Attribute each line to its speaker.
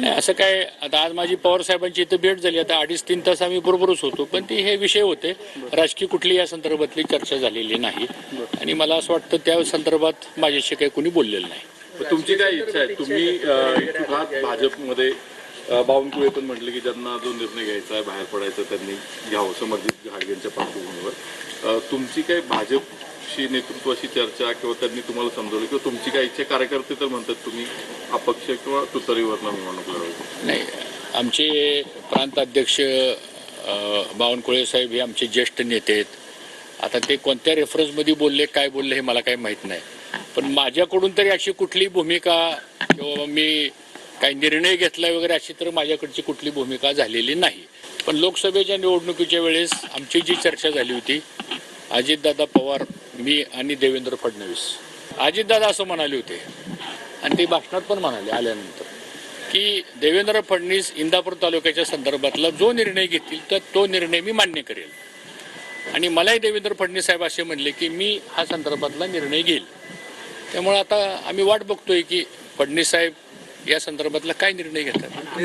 Speaker 1: नाही असं काय आता आज माझी पवार साहेबांची इथं भेट झाली आता अडीच तीन तास आम्ही बरोबरच होतो पण ते हे विषय होते. राजकीय कुठली या संदर्भातली चर्चा झालेली नाही. आणि मला असं वाटतं त्या संदर्भात माझ्याशी काही कोणी बोललेलं नाही.
Speaker 2: तुमची काय इच्छा आहे? तुम्ही भाजपमध्ये बावनकुळे पण म्हटले की ज्यांना जो निर्णय घ्यायचा आहे बाहेर पडायचा त्यांनी घ्यावं समर्जित घाडगेंच्या पार्श्वभूमीवर. तुमची काय भाजप भाजपशी नेतृत्वाशी चर्चा किंवा त्यांनी तुम्हाला समजवलं किंवा तुमची काय इच्छा कार्यकर्ते तर म्हणतात तुम्ही अपक्ष किंवा तुतारीवरनं निवडणूक
Speaker 1: नाही आमचे प्रांत अध्यक्ष बावनकुळे साहेब हे आमचे ज्येष्ठ नेते आहेत. आता ते कोणत्या रेफरन्समध्ये बोलले काय बोलले हे मला काही माहीत नाही. पण माझ्याकडून तरी अशी कुठली भूमिका किंवा मी काही निर्णय घेतला वगैरे अशी तर माझ्याकडची कुठली भूमिका झालेली नाही. पण लोकसभेच्या निवडणुकीच्या वेळेस आमची जी चर्चा झाली होती अजितदादा पवार मी आणि देवेंद्र फडणवीस. अजितदादा असं म्हणाले होते. आणि ते भाषणात पण म्हणाले आल्यानंतर. की देवेंद्र फडणवीस इंदापूर तालुक्याच्या संदर्भातला जो निर्णय घेतील तर तो निर्णय मी मान्य करेल. आणि मलाही देवेंद्र फडणवीस साहेब असे म्हणले की मी हा संदर्भातला निर्णय घेईल. त्यामुळे आता आम्ही वाट बघतोय की फडणवीस साहेब या संदर्भातला काय निर्णय घेतात.